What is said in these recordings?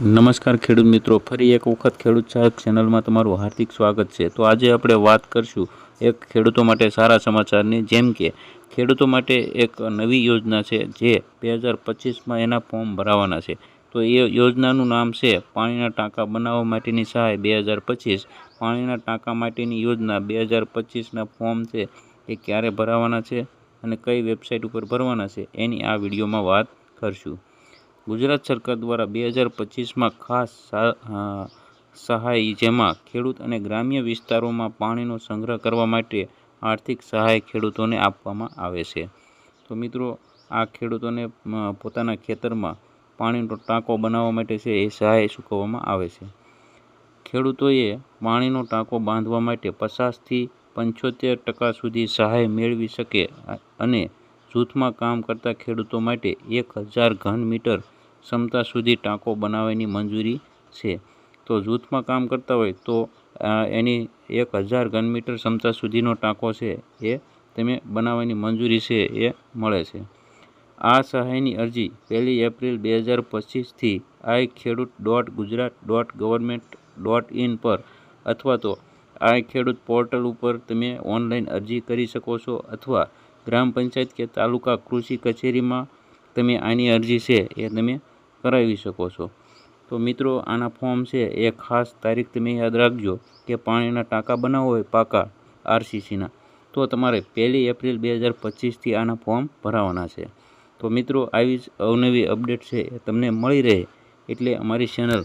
નમસ્કાર ખેડૂત મિત્રો, ફરી એક વખત ખેડૂત સહાયક ચેનલમાં તમારું હાર્દિક સ્વાગત છે. તો આજે આપણે વાત કરશું એક ખેડૂતો માટે સારા સમાચારની, જેમ કે ખેડૂતો માટે એક નવી યોજના છે જે બે હજાર પચીસમાં એના ફોર્મ ભરાવાના છે. તો એ યોજનાનું નામ છે પાણીના ટાંકા બનાવવા માટેની સહાય બે હજાર પચીસ. પાણીના ટાંકા માટેની યોજના બે હજાર પચીસના ફોર્મ છે એ ક્યારે ભરાવાના છે અને કઈ વેબસાઇટ ઉપર ભરવાના છે એની આ વિડીયોમાં વાત કરશું. ગુજરાત સરકાર દ્વારા બે હજાર પચીસમાં ખાસ સહાય જેમાં ખેડૂત અને ગ્રામ્ય વિસ્તારોમાં પાણીનો સંગ્રહ કરવા માટે આર્થિક સહાય ખેડૂતોને આપવામાં આવે છે. તો મિત્રો, આ ખેડૂતોને પોતાના ખેતરમાં પાણીનો ટાંકો બનાવવા માટે છે એ સહાય ચૂકવવામાં આવે છે. ખેડૂતોએ પાણીનો ટાંકો બાંધવા માટે પચાસથી પંચોતેર ટકા સુધી સહાય મેળવી શકે અને જૂથમાં કામ કરતા ખેડૂતો માટે એક હજાર ઘન મીટર ક્ષમતા સુધી ટાંકો બનાવવાની મંજૂરી છે. તો જૂથમાં કામ કરતા હોય તો એની એક હજાર ઘન મીટર ક્ષમતા સુધીનો ટાંકો છે એ તમે બનાવવાની મંજૂરી છે એ મળે છે. આ સહાયની અરજી પહેલી એપ્રિલ બે હજાર પચીસથી i khedut dot Gujarat dot government dot in પર અથવા તો આઈ ખેડૂત પોર્ટલ ઉપર તમે ઓનલાઈન અરજી કરી શકો છો અથવા ગ્રામ પંચાયત કે તાલુકા કૃષિ કચેરીમાં તમે આની અરજી છે એ તમે કરાવી શકો છો. તો મિત્રો, આના ફોર્મ છે એ ખાસ તારીખ તમે યાદ રાખજો કે પાણીના ટાંકા બનાવવા હોય પાકા આરસીસીના. તો તમારે પહેલી એપ્રિલ બે હજાર પચીસથી આના ફોર્મ ભરાવાના છે. તો મિત્રો, આવી જ અવનવી અપડેટ છે એ તમને મળી રહે એટલે અમારી ચેનલ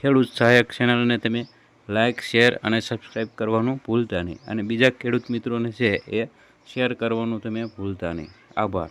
ખેડૂત સહાયક ચેનલને તમે લાઇક શેર અને સબસ્ક્રાઈબ કરવાનું ભૂલતા નહીં. અને બીજા ખેડૂત મિત્રોને છે એ શેર કરવાનું તમે ભૂલતા નહીં. આભાર.